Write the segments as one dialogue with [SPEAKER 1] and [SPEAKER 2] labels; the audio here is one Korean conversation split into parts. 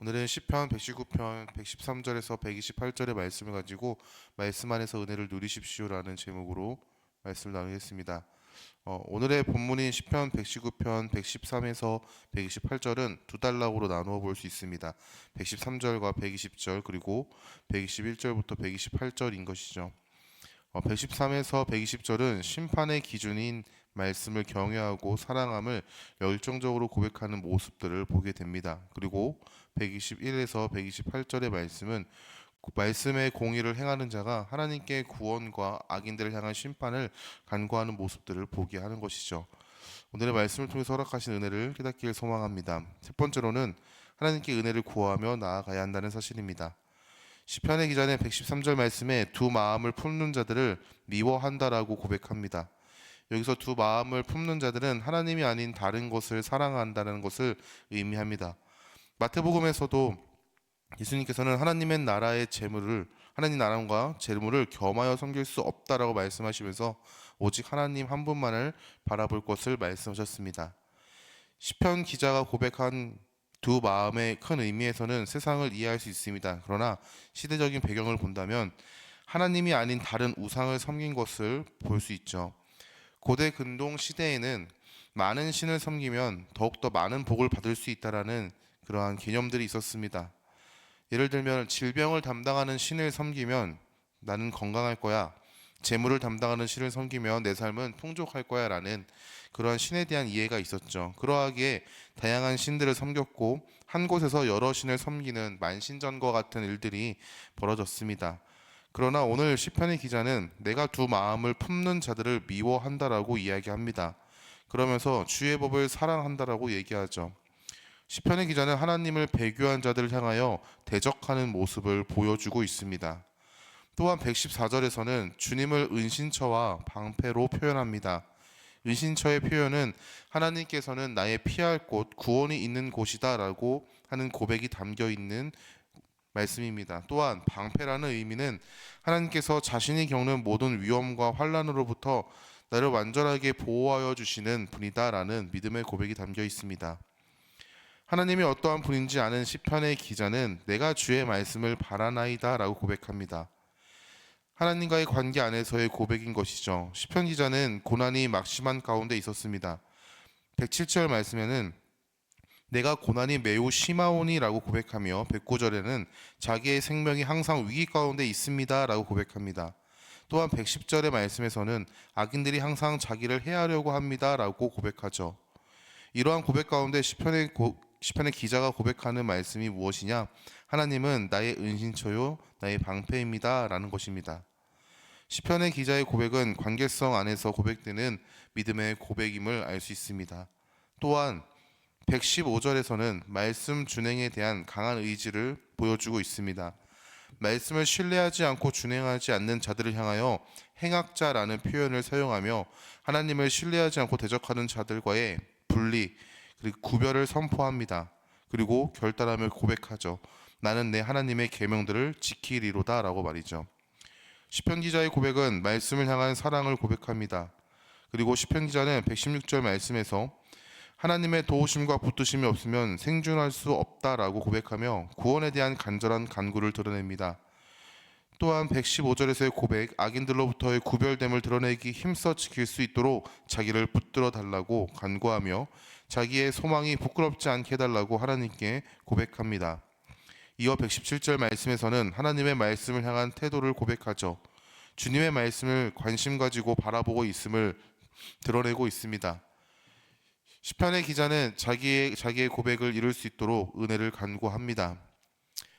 [SPEAKER 1] 오늘은 시편 119편 113절에서 128절의 말씀을 가지고 말씀 안에서 은혜를 누리십시오라는 제목으로 말씀을 나누겠습니다. 어, 오늘의 본문인 시편 119편 113에서 128절은 두 단락으로 나누어 볼 수 있습니다. 113절과 120절 그리고 121절부터 128절인 것이죠. 어, 113에서 120절은 심판의 기준인 말씀을 경외하고 사랑함을 열정적으로 고백하는 모습들을 보게 됩니다. 그리고 121에서 128절의 말씀은 그 말씀의 공의를 행하는 자가 하나님께 구원과 악인들을 향한 심판을 간구하는 모습들을 보게 하는 것이죠. 오늘의 말씀을 통해서 허락하신 은혜를 깨닫기를 소망합니다. 첫 번째로는 하나님께 은혜를 구하며 나아가야 한다는 사실입니다. 시편의 기자는 113절 말씀에 두 마음을 품는 자들을 미워한다라고 고백합니다. 여기서 두 마음을 품는 자들은 하나님이 아닌 다른 것을 사랑한다는 것을 의미합니다. 마태복음에서도 예수님께서는 하나님의 나라의 재물을 하나님 나라과 재물을 겸하여 섬길 수 없다라고 말씀하시면서 오직 하나님 한 분만을 바라볼 것을 말씀하셨습니다. 시편 기자가 고백한 두 마음의 큰 의미에서는 세상을 이해할 수 있습니다. 그러나 시대적인 배경을 본다면 하나님이 아닌 다른 우상을 섬긴 것을 볼 수 있죠. 고대 근동 시대에는 많은 신을 섬기면 더욱더 많은 복을 받을 수 있다라는 그러한 개념들이 있었습니다. 예를 들면 질병을 담당하는 신을 섬기면 나는 건강할 거야. 재물을 담당하는 신을 섬기면 내 삶은 풍족할 거야 라는 그러한 신에 대한 이해가 있었죠. 그러하기에 다양한 신들을 섬겼고 한 곳에서 여러 신을 섬기는 만신전과 같은 일들이 벌어졌습니다. 그러나 오늘 시편의 기자는 내가 두 마음을 품는 자들을 미워한다라고 이야기합니다. 그러면서 주의 법을 사랑한다라고 얘기하죠. 시편의 기자는 하나님을 배교한 자들을 향하여 대적하는 모습을 보여주고 있습니다. 또한 114절에서는 주님을 은신처와 방패로 표현합니다. 은신처의 표현은 하나님께서는 나의 피할 곳, 구원이 있는 곳이다라고 하는 고백이 담겨 있는 말씀입니다. 또한 방패라는 의미는 하나님께서 자신이 겪는 모든 위험과 환란으로부터 나를 완전하게 보호하여 주시는 분이다라는 믿음의 고백이 담겨 있습니다. 하나님이 어떠한 분인지 아는 시편의 기자는 내가 주의 말씀을 바라나이다라고 고백합니다. 하나님과의 관계 안에서의 고백인 것이죠. 시편 기자는 고난이 막심한 가운데 있었습니다. 107절 말씀에는 내가 고난이 매우 심하오니라고 고백하며 109절에는 자기의 생명이 항상 위기 가운데 있습니다라고 고백합니다. 또한 110절의 말씀에서는 악인들이 항상 자기를 해하려고 합니다라고 고백하죠. 이러한 고백 가운데 시편의 고, 시편의 기자가 고백하는 말씀이 무엇이냐? 하나님은 나의 은신처요, 나의 방패입니다라는 것입니다. 시편의 기자의 고백은 관계성 안에서 고백되는 믿음의 고백임을 알 수 있습니다. 또한 115절에서는 말씀 준행에 대한 강한 의지를 보여주고 있습니다. 말씀을 신뢰하지 않고 준행하지 않는 자들을 향하여 행악자라는 표현을 사용하며 하나님을 신뢰하지 않고 대적하는 자들과의 분리 그리고 구별을 선포합니다. 그리고 결단함을 고백하죠. 나는 내 하나님의 계명들을 지키리로다라고 말이죠. 시편 기자의 고백은 말씀을 향한 사랑을 고백합니다. 그리고 시편 기자는 116절 말씀에서 하나님의 도우심과 붙드심이 없으면 생존할 수 없다라고 고백하며 구원에 대한 간절한 간구를 드러냅니다. 또한 115절에서의 고백, 악인들로부터의 구별됨을 드러내기 힘써 지킬 수 있도록 자기를 붙들어 달라고 간구하며 자기의 소망이 부끄럽지 않게 해달라고 하나님께 고백합니다. 이어 117절 말씀에서는 하나님의 말씀을 향한 태도를 고백하죠. 주님의 말씀을 관심 가지고 바라보고 있음을 드러내고 있습니다. 시편의 기자는 자기의 자기의 고백을 이룰 수 있도록 은혜를 간구합니다.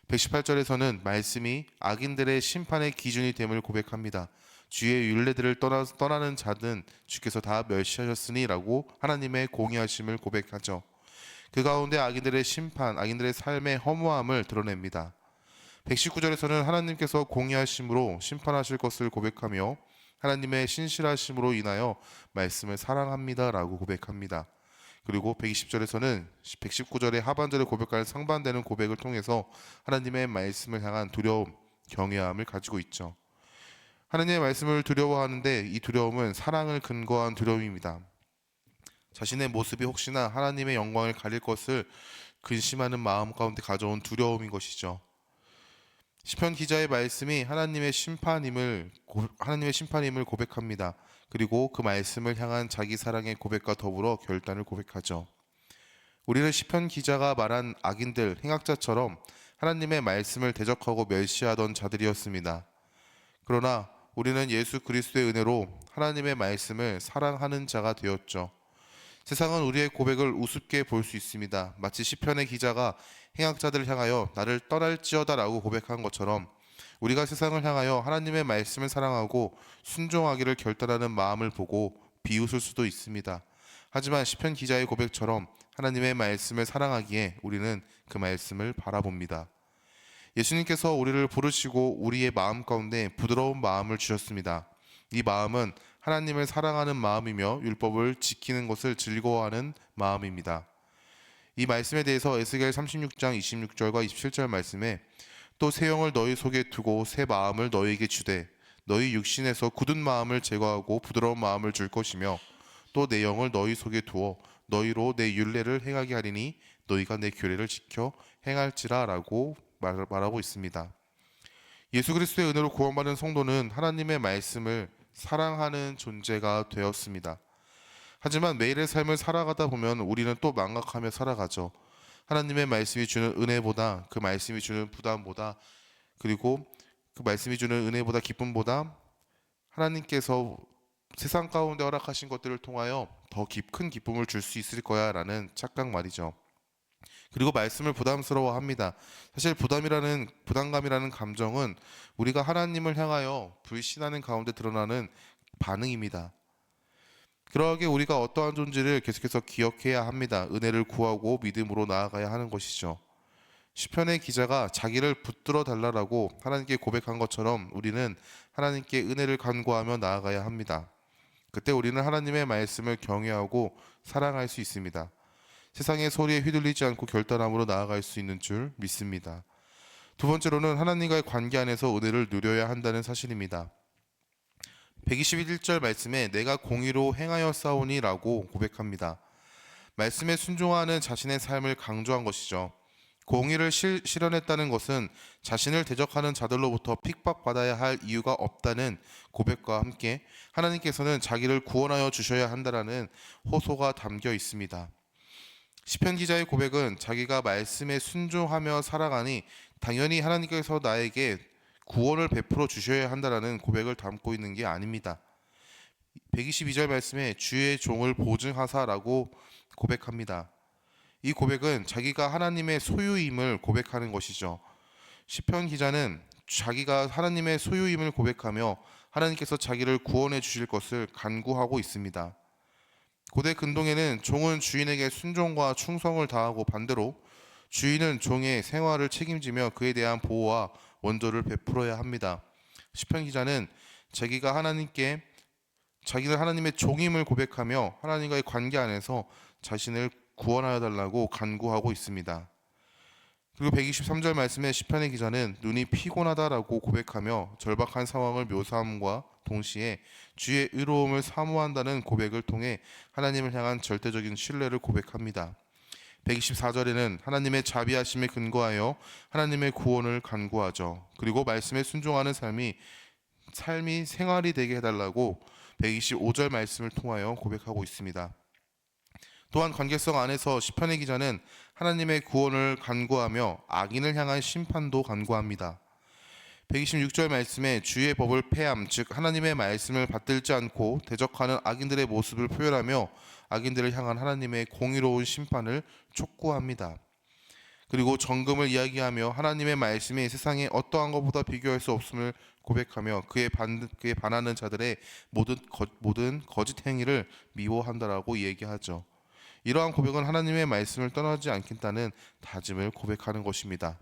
[SPEAKER 1] 118절에서는 말씀이 악인들의 심판의 기준이 됨을 고백합니다. 주의 윤례들을 떠나, 떠나는 자는 주께서 다 멸시하셨으니라고 하나님의 공의하심을 고백하죠. 그 가운데 악인들의 심판, 악인들의 삶의 허무함을 드러냅니다. 119절에서는 하나님께서 공의하심으로 심판하실 것을 고백하며 하나님의 신실하심으로 인하여 말씀을 사랑합니다라고 고백합니다. 그리고 120절에서는 119절의 하반절에 고백할 상반되는 고백을 통해서 하나님의 말씀을 향한 두려움, 경외함을 가지고 있죠. 하나님의 말씀을 두려워하는데 이 두려움은 사랑을 근거한 두려움입니다. 자신의 모습이 혹시나 하나님의 영광을 가릴 것을 근심하는 마음 가운데 가져온 두려움인 것이죠. 시편 기자의 말씀이 하나님의 심판임을 고- 하나님의 심판임을 고백합니다. 그리고 그 말씀을 향한 자기 사랑의 고백과 더불어 결단을 고백하죠. 우리는 시편 기자가 말한 악인들, 행악자처럼 하나님의 말씀을 대적하고 멸시하던 자들이었습니다. 그러나 우리는 예수 그리스도의 은혜로 하나님의 말씀을 사랑하는 자가 되었죠. 세상은 우리의 고백을 우습게 볼 수 있습니다. 마치 시편의 기자가 행악자들을 향하여 나를 떠날지어다라고 고백한 것처럼 우리가 세상을 향하여 하나님의 말씀을 사랑하고 순종하기를 결단하는 마음을 보고 비웃을 수도 있습니다. 하지만 시편 기자의 고백처럼 하나님의 말씀을 사랑하기에 우리는 그 말씀을 바라봅니다. 예수님께서 우리를 부르시고 우리의 마음 가운데 부드러운 마음을 주셨습니다. 이 마음은 하나님을 사랑하는 마음이며 율법을 지키는 것을 즐거워하는 마음입니다. 이 말씀에 대해서 에스겔 36장 26절과 27절 말씀에 또 새 영을 너희 속에 두고 새 마음을 너희에게 주되 너희 육신에서 굳은 마음을 제거하고 부드러운 마음을 줄 것이며 또 내 영을 너희 속에 두어 너희로 내 율례를 행하게 하리니 너희가 내 규례를 지켜 행할지라라고 말- 말하고 있습니다. 예수 그리스도의 은혜로 구원받은 성도는 하나님의 말씀을 사랑하는 존재가 되었습니다. 하지만 매일의 삶을 살아가다 보면 우리는 또 망각하며 살아가죠. 하나님의 말씀이 주는 은혜보다 그 말씀이 주는 부담보다 그리고 그 말씀이 주는 은혜보다 기쁨보다 하나님께서 세상 가운데 허락하신 것들을 통하여 더 깊은 기쁨을 줄 수 있을 거야라는 착각 말이죠. 그리고 말씀을 부담스러워합니다. 사실 부담이라는 부담감이라는 감정은 우리가 하나님을 향하여 불신하는 가운데 드러나는 반응입니다. 그러하게 우리가 어떠한 존재를 계속해서 기억해야 합니다. 은혜를 구하고 믿음으로 나아가야 하는 것이죠. 시편의 기자가 자기를 붙들어 달라라고 하나님께 고백한 것처럼 우리는 하나님께 은혜를 간구하며 나아가야 합니다. 그때 우리는 하나님의 말씀을 경외하고 사랑할 수 있습니다. 세상의 소리에 휘둘리지 않고 결단함으로 나아갈 수 있는 줄 믿습니다. 두 번째로는 하나님과의 관계 안에서 은혜를 누려야 한다는 사실입니다. 121절 말씀에 내가 공의로 행하여 싸우니라고 고백합니다. 말씀에 순종하는 자신의 삶을 강조한 것이죠. 공의를 실, 실현했다는 것은 자신을 대적하는 자들로부터 핍박받아야 할 이유가 없다는 고백과 함께 하나님께서는 자기를 구원하여 주셔야 한다라는 호소가 담겨 있습니다. 시편 기자의 고백은 자기가 말씀에 순종하며 살아가니 당연히 하나님께서 나에게 구원을 베풀어 주셔야 한다라는 고백을 담고 있는 게 아닙니다. 122절 말씀에 주의 종을 보증하사라고 고백합니다. 이 고백은 자기가 하나님의 소유임을 고백하는 것이죠. 시편 기자는 자기가 하나님의 소유임을 고백하며 하나님께서 자기를 구원해 주실 것을 간구하고 있습니다. 고대 근동에는 종은 주인에게 순종과 충성을 다하고 반대로 주인은 종의 생활을 책임지며 그에 대한 보호와 원조를 베풀어야 합니다. 시편 기자는 자기가 하나님께 자기는 하나님의 종임을 고백하며 하나님과의 관계 안에서 자신을 구원하여 달라고 간구하고 있습니다. 그리고 123절 말씀에 시편의 기자는 눈이 피곤하다라고 고백하며 절박한 상황을 묘사함과 동시에 주의 의로움을 사모한다는 고백을 통해 하나님을 향한 절대적인 신뢰를 고백합니다. 124절에는 하나님의 자비하심에 근거하여 하나님의 구원을 간구하죠. 그리고 말씀에 순종하는 삶이 삶이 생활이 되게 해달라고 125절 말씀을 통하여 고백하고 있습니다. 또한 관계성 안에서 시편의 기자는 하나님의 구원을 간구하며 악인을 향한 심판도 간구합니다. 126절 말씀에 주의 법을 폐함 즉 하나님의 말씀을 받들지 않고 대적하는 악인들의 모습을 표현하며 악인들을 향한 하나님의 공의로운 심판을 촉구합니다. 그리고 정금을 이야기하며 하나님의 말씀이 세상에 어떠한 것보다 비교할 수 없음을 고백하며 그에 반 그에 반하는 자들의 모든 거, 모든 거짓 행위를 미워한다라고 얘기하죠. 이러한 고백은 하나님의 말씀을 떠나지 않겠다는 다짐을 고백하는 것입니다.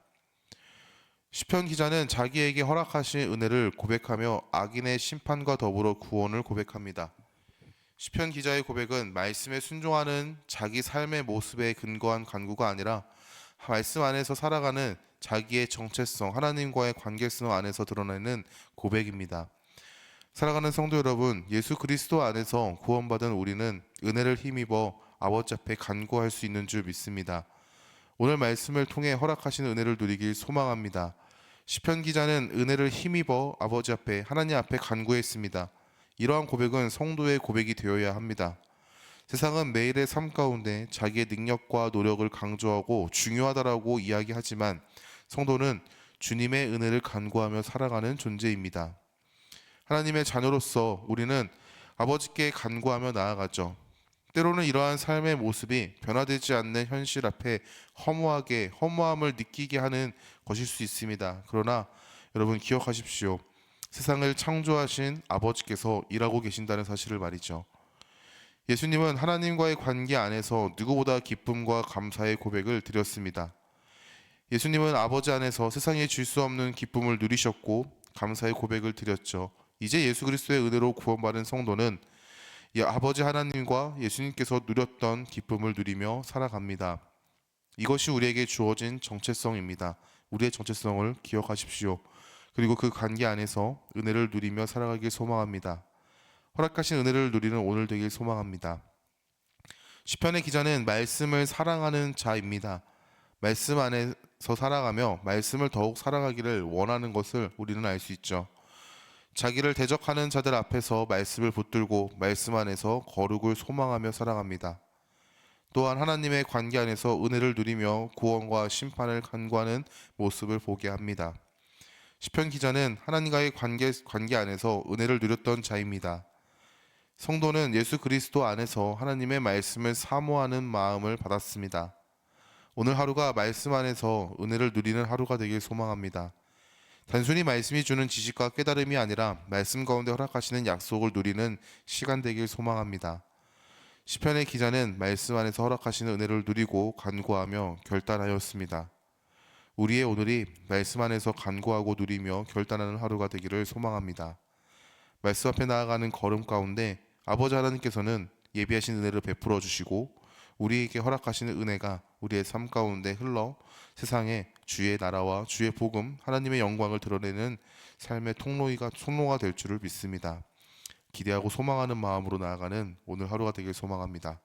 [SPEAKER 1] 시편 기자는 자기에게 허락하신 은혜를 고백하며 악인의 심판과 더불어 구원을 고백합니다. 시편 기자의 고백은 말씀에 순종하는 자기 삶의 모습에 근거한 간구가 아니라 말씀 안에서 살아가는 자기의 정체성, 하나님과의 관계성 안에서 드러내는 고백입니다. 살아가는 성도 여러분, 예수 그리스도 안에서 구원받은 우리는 은혜를 힘입어 아버지 앞에 간구할 수 있는 줄 믿습니다. 오늘 말씀을 통해 허락하신 은혜를 누리길 소망합니다. 시편 기자는 은혜를 힘입어 아버지 앞에 하나님 앞에 간구했습니다. 이러한 고백은 성도의 고백이 되어야 합니다. 세상은 매일의 삶 가운데 자기의 능력과 노력을 강조하고 중요하다라고 이야기하지만 성도는 주님의 은혜를 간구하며 살아가는 존재입니다. 하나님의 자녀로서 우리는 아버지께 간구하며 나아가죠. 때로는 이러한 삶의 모습이 변화되지 않는 현실 앞에 허무하게 허무함을 느끼게 하는 것일 수 있습니다. 그러나 여러분 기억하십시오. 세상을 창조하신 아버지께서 일하고 계신다는 사실을 말이죠. 예수님은 하나님과의 관계 안에서 누구보다 기쁨과 감사의 고백을 드렸습니다. 예수님은 아버지 안에서 세상에 줄 수 없는 기쁨을 누리셨고 감사의 고백을 드렸죠. 이제 예수 그리스도의 은혜로 구원받은 성도는 이 아버지 하나님과 예수님께서 누렸던 기쁨을 누리며 살아갑니다. 이것이 우리에게 주어진 정체성입니다. 우리의 정체성을 기억하십시오. 그리고 그 관계 안에서 은혜를 누리며 살아가길 소망합니다. 허락하신 은혜를 누리는 오늘 되길 소망합니다. 시편의 기자는 말씀을 사랑하는 자입니다. 말씀 안에서 살아가며 말씀을 더욱 사랑하기를 원하는 것을 우리는 알 수 있죠. 자기를 대적하는 자들 앞에서 말씀을 붙들고 말씀 안에서 거룩을 소망하며 살아갑니다. 또한 하나님의 관계 안에서 은혜를 누리며 구원과 심판을 간구하는 모습을 보게 합니다. 시편 기자는 하나님과의 관계, 관계 안에서 은혜를 누렸던 자입니다. 성도는 예수 그리스도 안에서 하나님의 말씀을 사모하는 마음을 받았습니다. 오늘 하루가 말씀 안에서 은혜를 누리는 하루가 되길 소망합니다. 단순히 말씀이 주는 지식과 깨달음이 아니라 말씀 가운데 허락하시는 약속을 누리는 시간 되길 소망합니다. 시편의 기자는 말씀 안에서 허락하시는 은혜를 누리고 간구하며 결단하였습니다. 우리의 오늘이 말씀 안에서 간구하고 누리며 결단하는 하루가 되기를 소망합니다. 말씀 앞에 나아가는 걸음 가운데 아버지 하나님께서는 예비하신 은혜를 베풀어 주시고 우리에게 허락하시는 은혜가 우리의 삶 가운데 흘러 세상에 주의 나라와 주의 복음 하나님의 영광을 드러내는 삶의 통로가 통로가 될 줄을 믿습니다. 기대하고 소망하는 마음으로 나아가는 오늘 하루가 되길 소망합니다.